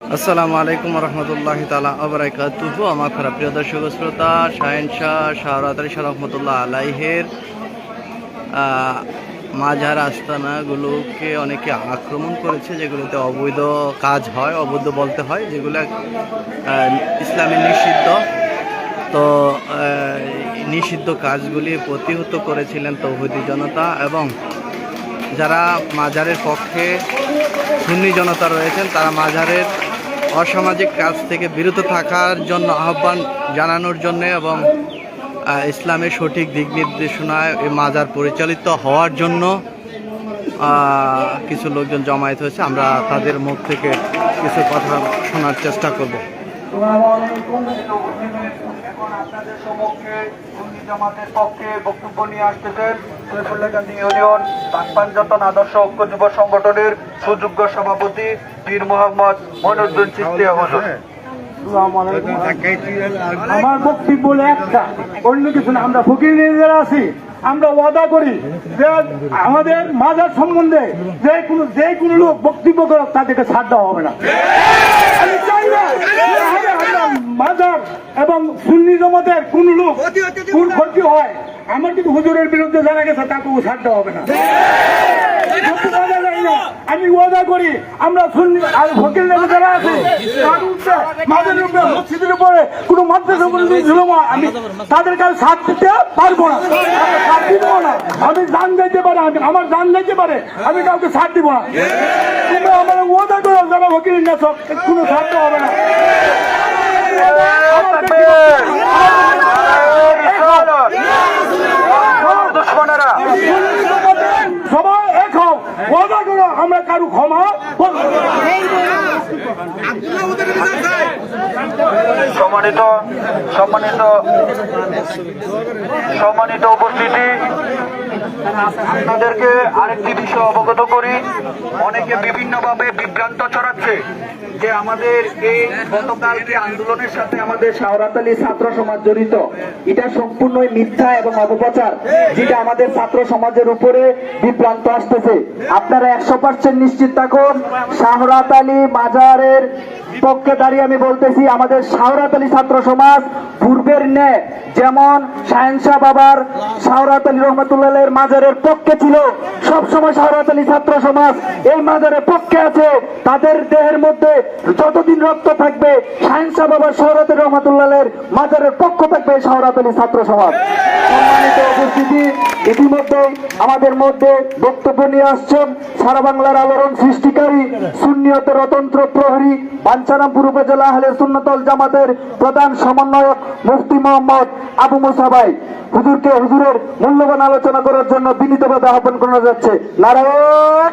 আসসালামু আলাইকুম রহমতুল্লাহ তালা আবরাকাতুহু আমার খারাপ প্রিয় দর্শক শ্রোতা, শাহেন শাহ শাহরাতারি শাহ রহমতুল্লাহ আলাইহের মাজার আস্তানাগুলোকে অনেকে আক্রমণ করেছে যেগুলোতে অবৈধ কাজ হয়, অবৈধ বলতে হয়, যেগুলো ইসলামে নিষিদ্ধ। তো নিষিদ্ধ কাজগুলি প্রতিহত করেছিলেন তৌহিদি জনতা এবং যারা মাজারের পক্ষে সুন্নি জনতা রয়েছেন, তারা মাজারের অসামাজিক কাজ থেকে বিরত থাকার জন্য আহ্বান জানানোর জন্য এবং ইসলামের সঠিক দিক নির্দেশনায় মাজার পরিচালিত হওয়ার জন্য কিছু লোকজন জমায়েত হয়েছে আমরা তাদের মুখ থেকে কিছু কথা শোনার চেষ্টা করব। এখন আপনাদের সম্মুখে সুন্নি জামাতের পক্ষে বক্তব্য নিয়ে আসতেছেন ইউনিয়ন পাঞ্চতন আদর্শ ঐক্য যুব সংগঠনের সুযোগ্য সভাপতি পীর মোহাম্মদ মনুদ্দিন চিস্তিয়া হুজুর। আমার বক্তব্য হলো একটা অন্য কিছু না আমরা ফকির যারা আছি আমরা ওয়াদা করি যে আমাদের মাজার সম্বন্ধে যে কোনো যে কোনো লোক বক্তব্য করে তাদেরকে ছাড় দেওয়া হবে না। আমরা মাজার এবং সুন্নি জমাতের কোন লোক কোন ক্ষতি হয় আমার কিন্তু হুজুরের বিরুদ্ধে জানা গেছে তাকে ছাড় দেওয়া হবে না। আমি ওয়াদা করি আমরা সুন্নি আর ফকির যারা আছে তার উপরে, মাদের উপরে মসজিদের উপরে কোনো মাদ্রাসা কোনো আমি তাদের কাছে সাথ দিতে পারব না। আমি সাথ দিব না। আমি জান যাইতে পারে আমি আমার জান দিতে পারে আমি কাউকে সাথ দিব না। কিন্তু আমার ওয়াদা যারা ফকির নেতা কোনো দেওয়া হবে না। সবাই এক হও ওয়াদা করো আমরা কারু ক্ষমা না। সম্মানিত সম্মানিত সম্মানিত উপস্থিতি। আপনাদেরকে আরেকটি বিষয় অবগত করি। অনেকে বিভিন্নভাবে বিভ্রান্ত ছড়াচ্ছে যে আমাদের এই গতকালকে আন্দোলনের সাথে আমাদের শাহরাতালি ছাত্র সমাজ জড়িত। এটা সম্পূর্ণই মিথ্যা এবং অপপ্রচার, যেটা আমাদের ছাত্র সমাজের উপরে বিভ্রান্ত আসতেছে। আপনারা একশো পার্সেন্ট নিশ্চিত থাকুন শাহরাত আলী মাজারের পক্ষে দাঁড়িয়ে আমি বলতেছি, আমাদের শাহরাত আলী ছাত্র সমাজ পূর্বের ন্যায় যেমন শাহেনশাহ বাবার শাহরাত আলী রহমতুল্লাহের মাজারের পক্ষে ছিল, সবসময় শাহরাত আলী ছাত্র সমাজ এই মাজারের পক্ষে আছে। তাদের দেহের মধ্যে যতদিন রক্ত থাকবে শাহেনশাহ বাবার শাহরাত আলী রহমতুল্লাহের মাজারের পক্ষ থাকবে আলী ছাত্র সমাজ। সম্মানিত উপস্থিতি ইতিমধ্যে আমাদের মধ্যে বক্তব্য নিয়ে আসছেন সারা বাংলার আলোড়ন সৃষ্টিকারী সুন্নিয়তের অতন্ত্র প্রহরী বাঞ্ছারামপুর উপজেলা আহলে সুন্নতল জামাতের প্রধান সমন্বয়ক মুফতি মোহাম্মদ আবু মুসাবাই হুজুরকে হুজুরের মূল্যবান আলোচনা করার জন্য বিনীতভাবে আহ্বান করা যাচ্ছে। নারায়ণ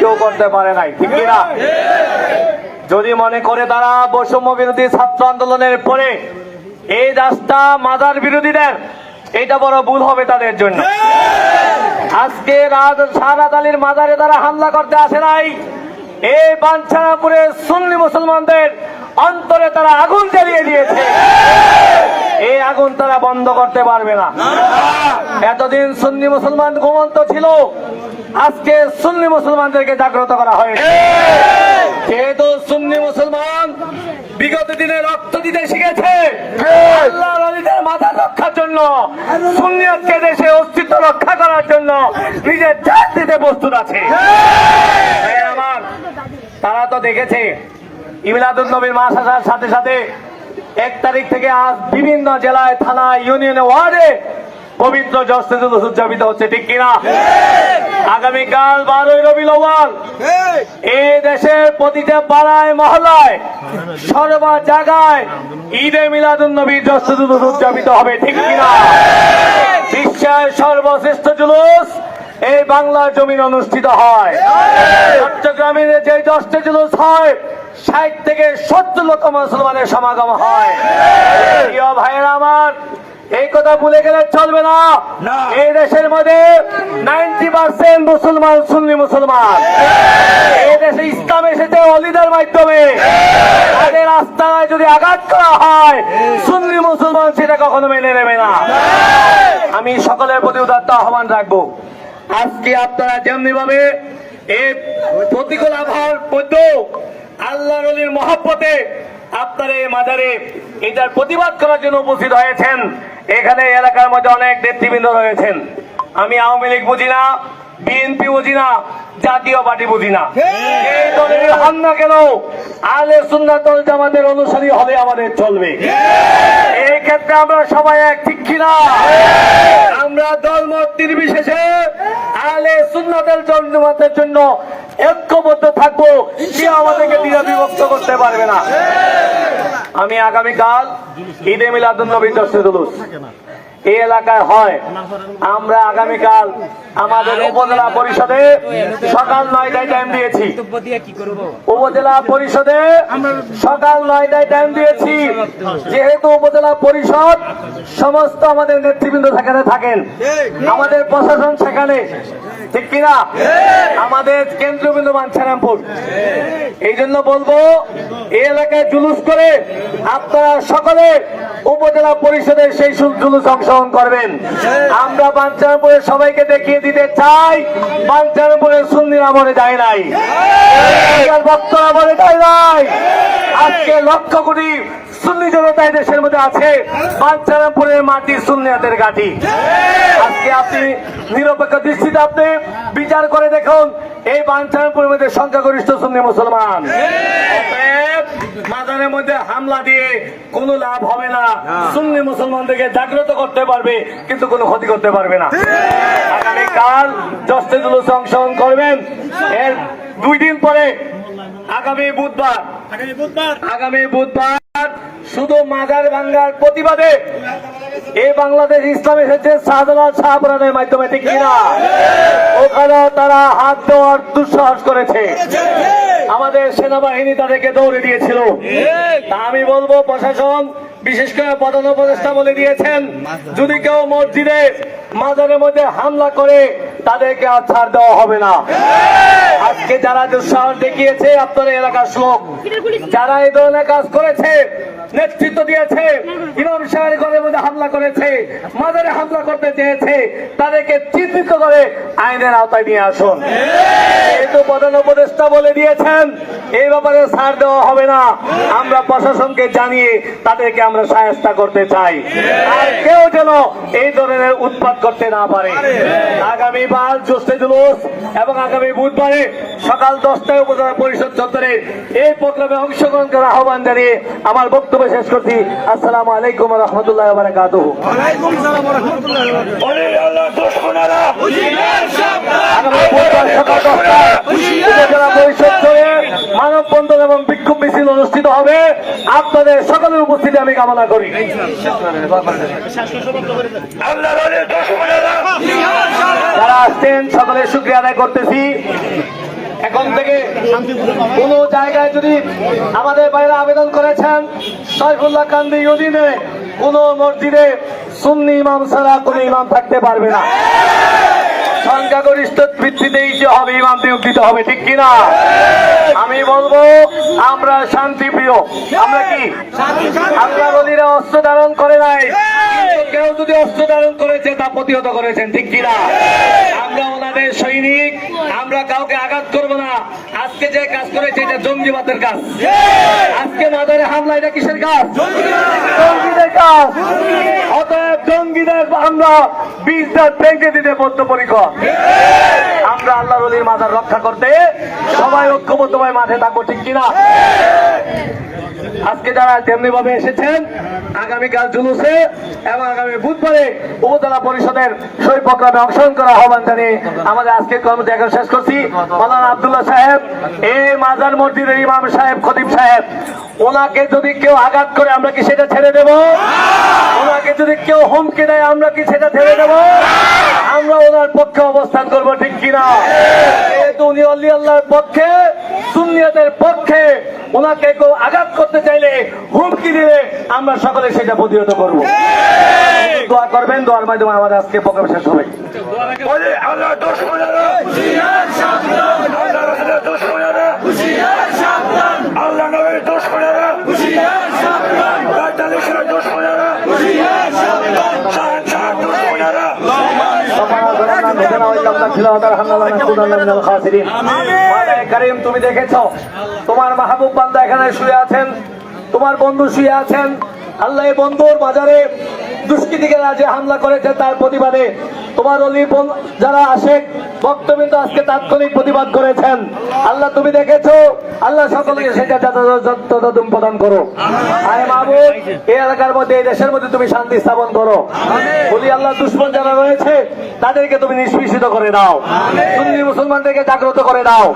কেউ করতে পারে নাই, ঠিক কিনা? যদি মনে করে তারা বৈষম্য বিরোধী ছাত্র আন্দোলনের পরে এই রাস্তা মাদার বিরোধীদের এটা বড় ভুল হবে তাদের জন্য। আজকে সারাদ আলীর মাজারে তারা হামলা করতে আসে নাই। এই বাঞ্ছারাপুরে সুন্নি মুসলমানদের অন্তরে তারা আগুন জ্বালিয়ে দিয়েছে। এই আগুন তারা বন্ধ করতে পারবে না। এতদিন সুন্নি মুসলমান ঘুমন্ত ছিল। আজকে সুন্নি মুসলমানদেরকে জাগ্রত করা হয়েছে। যেহেতু সুন্নি মুসলমান বিগত দিনে রক্ত দিতে শিখেছে। আল্লাহ নদীদের মাথা রক্ষার জন্য সুন্নিয়তকে দেশে অস্তিত্ব রক্ষা করার জন্য নিজের জাত দিতে প্রস্তুত আছে। আমার তারা তো দেখেছে ইমিলাদুল নবীর মাস আসার সাথে সাথে এক তারিখ থেকে আজ বিভিন্ন জেলায় থানায় ইউনিয়নে ওয়ার্ডে পবিত্র জস্তেজুল উদযাপিত হচ্ছে ঠিক কিনা? আগামীকাল বারোই রবি এই দেশের প্রতিটা পাড়ায় মহলায় সর্বা জায়গায় ঈদে মিলাদুল নবীর জস্তেজুল উদযাপিত হবে ঠিক কিনা? বিশ্বের সর্বশ্রেষ্ঠ জুলুস এই বাংলার জমিন অনুষ্ঠিত হয়। চট্টগ্রামের যে দশটা জুলুস হয় ষাট থেকে সত্তর লক্ষ মুসলমানের সমাগম হয়। প্রিয় ভাইয়েরা আমার এই কথা ভুলে গেলে চলবে না। এই দেশের মধ্যে নাইনটি পার্সেন্ট মুসলমান সুন্নি মুসলমান। এই দেশে ইসলাম এসেছে অলিদের মাধ্যমে। তাদের আস্থায় যদি আঘাত করা হয় সুন্নি মুসলমান সেটা কখনো মেনে নেবে না। আমি সকলের প্রতি উদাত্ত আহ্বান রাখব। আজকে আপনারা যেমনি ভাবে এই প্রতিকূল আবহাওয়ার মধ্যেও আল্লাহ রলির মহাব্বতে আপনারা এই মাজারে এটার প্রতিবাদ করার জন্য উপস্থিত হয়েছেন। এখানে এলাকার মধ্যে অনেক নেতৃবৃন্দ রয়েছেন। আমি আওয়ামী লীগ বুঝি না বিএনপি বুঝি না জাতীয় পার্টি বুঝি না। এই দলের হন না কেন? আলে সুন্নাতল জামাতের অনুসারী হলে আমাদের চলবে। এই ক্ষেত্রে আমরা সবাই এক ঠিক কিনা আমরা দলমত নির্বিশেষে আলে সুন্নাতের জামাতের জন্য ঐক্যবদ্ধ থাকব। সে আমাদেরকে দ্বিধা বিভক্ত করতে পারবে না। আমি আগামীকাল ঈদে মিলাদুল নবী জসরুলুস এই এলাকায় হয়। আমরা আগামীকাল আমাদের উপজেলা পরিষদে সকাল নয়টায় টাইম দিয়েছি। উপজেলা পরিষদে সকাল নয়টায় টাইম দিয়েছি। যেহেতু উপজেলা পরিষদ সমস্ত আমাদের নেতৃবৃন্দ সেখানে থাকেন আমাদের প্রশাসন সেখানে। ঠিক কিনা? আমাদের কেন্দ্রীয় বিন্দু মানছারামপুর এই জন্য বলব এই এলাকায় জুলুস করে আপনারা সকলে উপজেলা পরিষদের সেই জুলুস অংশগ্রহণ করবেন। আমরা বাঞ্ছারামপুরের সবাইকে দেখিয়ে দিতে চাই বাঞ্ছারামপুরের সুন্দর আমলে যায় নাই। বক্তরা মরে যায় নাই। আজকে লক্ষ কোটি সুন্নি জনতা এই দেশের মধ্যে আছে। বাঞ্ছারামপুরের মাটি সুন্নিয়াদের ঘাটি। আজকে আপনি নিরপেক্ষ দৃষ্টিতে আপনি বিচার করে দেখুন এই বাঞ্ছারামপুরের মধ্যে সংখ্যাগরিষ্ঠ সুন্নি মুসলমান। মধ্যে হামলা দিয়ে কোনো লাভ হবে না। সুন্নি মুসলমানদেরকে জাগ্রত করতে পারবে কিন্তু কোনো ক্ষতি করতে পারবে না। আগামীকাল অংশগ্রহণ করবেন। এর দুই দিন পরে আগামী বুধবার। আগামী বুধবার শুধু মাজার ভাঙ্গার প্রতিবাদে এই বাংলাদেশ ইসলাম এসেছে শাহজালাল শাহপুরানের মাধ্যমে ওখানেও তারা হাত দেওয়ার দুঃসাহস করেছে। আমাদের সেনাবাহিনী তাদেরকে দৌড়ে দিয়েছিল। তা আমি বলব, প্রশাসন, বিশেষ করে প্রধান উপদেষ্টা বলে দিয়েছেন, যদি কেউ মসজিদে, মাজারের মধ্যে হামলা করে, তাদেরকে আর ছাড় দেওয়া হবে না। আজকে যারা দুঃসাহস দেখিয়েছে আপনার এলাকার লোক যারা এই ধরনের কাজ করেছে নেতৃত্ব দিয়েছে। ইমাম সাহেবের ঘরের মধ্যে হামলা করেছে, মাজারে হামলা করতে চেয়েছে। তাদেরকে চিহ্নিত করে আইনের আওতায় নিয়ে আসুন। যেহেতু প্রধান উপদেষ্টা বলে দিয়েছেন, এই ব্যাপারে ছাড় দেওয়া হবে না। আমরা প্রশাসনকে জানিয়ে তাদেরকে আমরা সাহায্য করতে চাই। আর কেউ যেন এই ধরনের উৎপাদ করতে না পারে। আগামীবার জোস্তে জুলুস এবং আগামী বুধবারে সকাল দশটায় উপজেলা পরিষদ চত্বরে এই প্রোগ্রামে অংশগ্রহণ করার আহ্বান জানিয়ে আমার বক্তব্য শেষ করছি। আসসালামু আলাইকুম রহমতুল্লাহ বারাকাত চলে মানববন্ধন এবং বিক্ষোভ মিছিল অনুষ্ঠিত হবে আপনাদের সকলের উপস্থিতি আমি কামনা করি। যারা আসছেন সকলের শুক্রিয়া আদায় করতেছি। এখন থেকে কোন জায়গায় যদি আমাদের বাইরে আবেদন করেছেন, সাইফুল্লাহ কান্দি অধীনে কোন মসজিদে সুন্নি ইমাম ছাড়া কোন ইমাম থাকতে পারবে না। সংখ্যাগরিষ্ঠ ভিত্তিতেই যে হবে, ইমাম নিয়োগ দিতে হবে, ঠিক কিনা? আমি বলব, আমরা শান্তি প্রিয় আমরা কি? আমরা বলিরা অস্ত্র ধারণ করে নাই। কেউ যদি অস্ত্র ধারণ করেছে, তা প্রতিহত করেছেন, ঠিক কিনা? আমরা ওনাদের সৈনিক, আমরা কাউকে আঘাত করব আজকে যে কাজ করেছে এটা জঙ্গিবাদের কাজ। আজকে মাদারে হামলা এটা কিসের কাজ? জঙ্গিদের কাজ। অতএব জঙ্গিদের আমরা বীজটা ভেঙে দিতে বদ্ধপরিকর। আমরা আল্লাহ রলির মাদার রক্ষা করতে সবাই ঐক্যবদ্ধভাবে মাঠে থাকব ঠিক কিনা? আজকে যারা তেমনি ভাবে এসেছেন, আগামীকাল জুলুসে এবং আগামী বুধবারে উপজেলা পরিষদের সই প্রোগ্রামে অংশগ্রহণ করা আহ্বান জানিয়ে আমাদের আজকের কর্মত্যাগ শেষ করছি। মৌলানা আবদুল্লাহ সাহেব এই মাজার মসজিদের ইমাম সাহেব, খতিব সাহেব, ওনাকে যদি কেউ আঘাত করে, আমরা কি সেটা ছেড়ে দেব? ওনাকে যদি কেউ হুমকি দেয়, আমরা কি সেটা ছেড়ে দেবো? আমরা ওনার পক্ষে অবস্থান করব ঠিক কিনা? পক্ষে, সুন্নিয়তের পক্ষে ওনাকে কেউ আঘাত করতে চাইলে হুমকি দিলে আমরা সকলে সেটা প্রতিহত করব। দোয়া করবেন দোয়ার মাধ্যমে আমাদের আজকে প্রোগ্রাম শেষ হবে। তুমি দেখেছ তোমার বান্দা এখানে শুয়ে আছেন তোমার বন্ধু শুয়ে আছেন আল্লাহ বন্ধুর বাজারে দুষ্কৃতিকেরা যে হামলা করেছে তার প্রতিবাদে তোমার অলি যারা আসে বক্তব্য আজকে তাৎক্ষণিক প্রতিবাদ করেছেন। আল্লাহ তুমি দেখেছ? আল্লাহ সকলকে সেটা যথাযথ প্রদান করো। আয় মাহবুব, এই এলাকার মধ্যে, এই দেশের মধ্যে তুমি শান্তি স্থাপন করো। বলি আল্লাহ, দুশ্মন যারা রয়েছে, তাদেরকে তুমি নিষ্পিষিত করে দাও। সুন্নি মুসলমানদেরকে জাগ্রত করে দাও।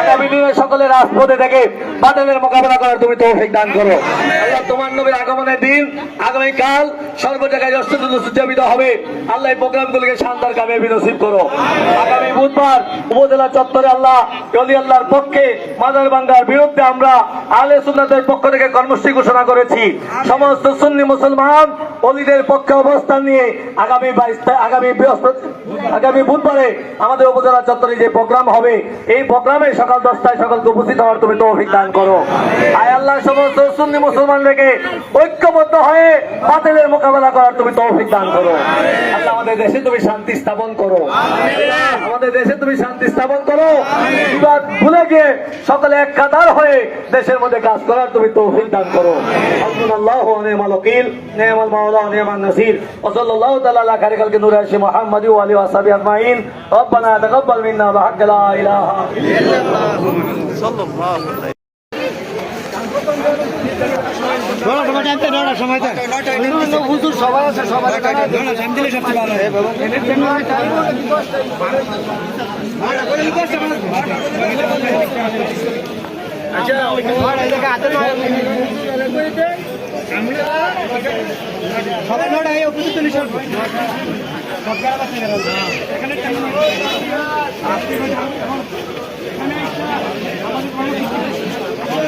আগামী দিনে সকলের রাজপথে থেকে বাতিলের মোকাবেলা করার তুমি তৌফিক দান করো। আল্লাহ, তোমার নবীর আগমনের দিন, আগামীকাল সর্ব জায়গায় অষ্টদুল উদযাপিত হবে। আল্লাহ এই প্রোগ্রামগুলিকে শানদার কামিয়াবি নসিব করো। আগামী বুধবার উপজেলা চত্বরে আল্লাহ অলি আল্লাহর পক্ষে মাদার বাঙ্গার বিরুদ্ধে আমরা আলে সুন্নাতের পক্ষ থেকে কর্মসূচি ঘোষণা করেছি। সমস্ত সুন্নি মুসলমান অলিদের পক্ষে অবস্থান নিয়ে আগামী বাইশ আগামী আগামী বুধবারে আমাদের উপজেলা চত্বরে যে প্রোগ্রাম হবে, এই প্রোগ্রামে সকাল দশটায় সকলকে উপস্থিত হওয়ার তুমি তৌফিক দান করো। আয় আল্লাহ, সমস্ত সুন্নি মুসলমানদেরকে ঐক্যবদ্ধ হয়ে বাতিলের মোকাবেলা করার তুমি তৌফিক দান করো। আল্লাহ আমাদের দেশে তুমি শান্তি স্থাপন করো। আমাদের দেশে তুমি শান্তি স্থাপন করো। বিবাদ ভুলে গিয়ে সকলে এক কাতার হয়ে দেশের মধ্যে কাজ করার তুমি তৌফিক দান করো। আল্লাহ নেমাল ওকিল নেমাল মাওলা নেমাল নাসির। ওসল্লাহ তাআলা মুহাম্মদি ওয়া আলিহি ওয়া সাহবিহি আজমাইন। রব্বানা তাকাব্বাল মিন্না লা ইলাহা সাল্লাল্লাহু আলাইহি সবাই নড়া এই উপযুক্ত নিশান এখানে